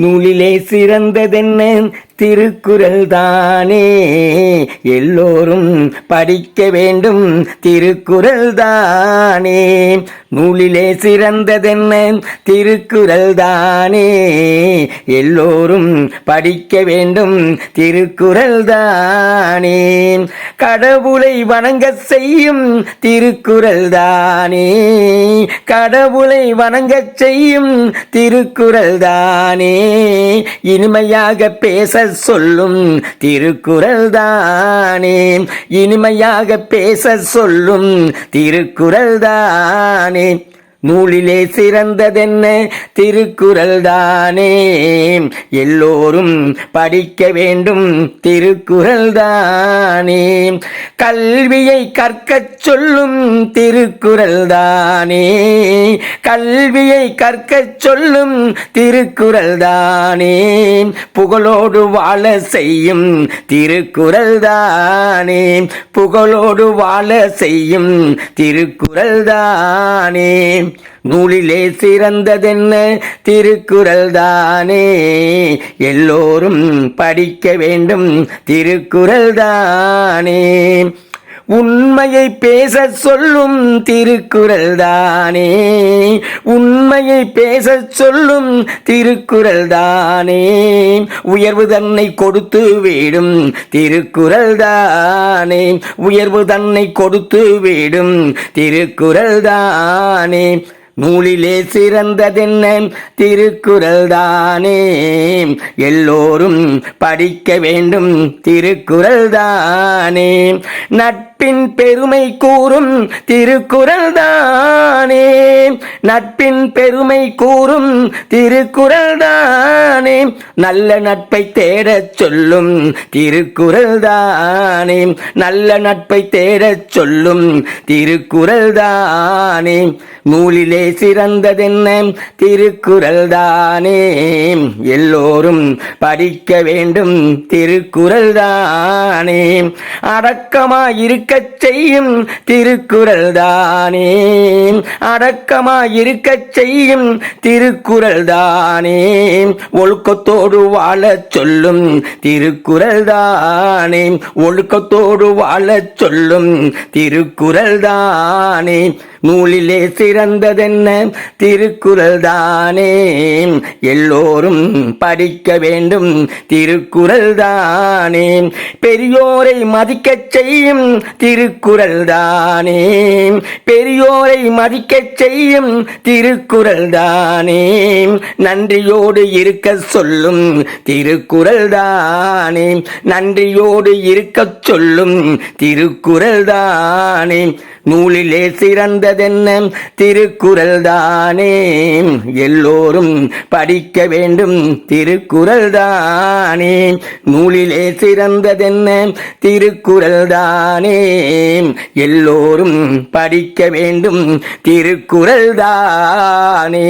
நூலிலே சிறந்ததென்ன? திருக்குறள் தானே எல்லோரும் படிக்க வேண்டும். திருக்குறள் தானே நூலிலே சிறந்ததென்ன? திருக்குறள் தானே எல்லோரும் படிக்க வேண்டும். திருக்குறள் தானே கடவுளை வணங்க செய்யும் திருக்குறள் தானே கடவுளை வணங்க செய்யும் திருக்குறள் தானே இனிமையாக பேச சொல்லும் திருக்குறள் தானே இனிமையாக பேச சொல்லும் திருக்குறள் தானே நூலிலே சிறந்ததென்ன? திருக்குறள் தானே எல்லோரும் படிக்க வேண்டும் திருக்குறள் தானே கல்வியை கற்கச் சொல்லும் திருக்குறள் தானே கல்வியை கற்கச் சொல்லும் திருக்குறள் தானே புகழோடு வாழ செய்யும் திருக்குறள் தானே புகழோடு வாழ செய்யும் திருக்குறள் தானே நூலிலே சிறந்ததென்ன? திருக்குறள் தானே எல்லோரும் படிக்க வேண்டும். திருக்குறள் தானே உண்மையை பேச சொல்லும் திருக்குறள் தானே உண்மையை பேச சொல்லும் திருக்குறள் தானே உயர்வு தன்னை கொடுத்து விடும் திருக்குறள் தானே உயர்வு தன்னை கொடுத்து விடும் திருக்குறள் தானே நூலிலே சிறந்ததென்ன திருக்குறள் தானே எல்லோரும் படிக்க வேண்டும் திருக்குறள் தானே நட்பின் பெருமை கூறும் திருக்குறள் தானே. நட்பின் பெருமை கூறும் திருக்குறள் தானே. நல்ல நட்பை தேடச் சொல்லும் திருக்குறள் தானே. நல்ல நட்பை தேடச் சொல்லும் திருக்குறள் தானே. நூலிலே சிறந்ததென்ன? திருக்குறள் தானே. எல்லோரும் படிக்க வேண்டும் திருக்குறள் தானே. அடக்கமாயிருக்கச் செய்யும் திருக்குறள் தானே அடக்கமாயிருக்கச் செய்யும் திருக்குறள் தானே ஒழுக்கத்தோடு வாழச் சொல்லும் திருக்குறள் தானே ஒழுக்கத்தோடு வாழச் சொல்லும் திருக்குறள் தானே நூலிலே சிறந்ததென்ன? திருக்குறள் தானே எல்லோரும் படிக்க வேண்டும். திருக்குறள் தானே பெரியோரை மதிக்கச் செய்யும் திருக்குறள் தானே பெரியோரை மதிக்கச் செய்யும் திருக்குறள் தானே நன்றியோடு இருக்க சொல்லும் திருக்குறள் தானே நன்றியோடு இருக்கச் சொல்லும் திருக்குறள் தானே நூலிலே சிறந்ததென்ன திருக்குறள் தானே எல்லோரும் படிக்க வேண்டும் திருக்குறள் தானே நூலிலே சிறந்ததென்ன திருக்குறள் தானே எல்லோரும் படிக்க வேண்டும் திருக்குறள் தானே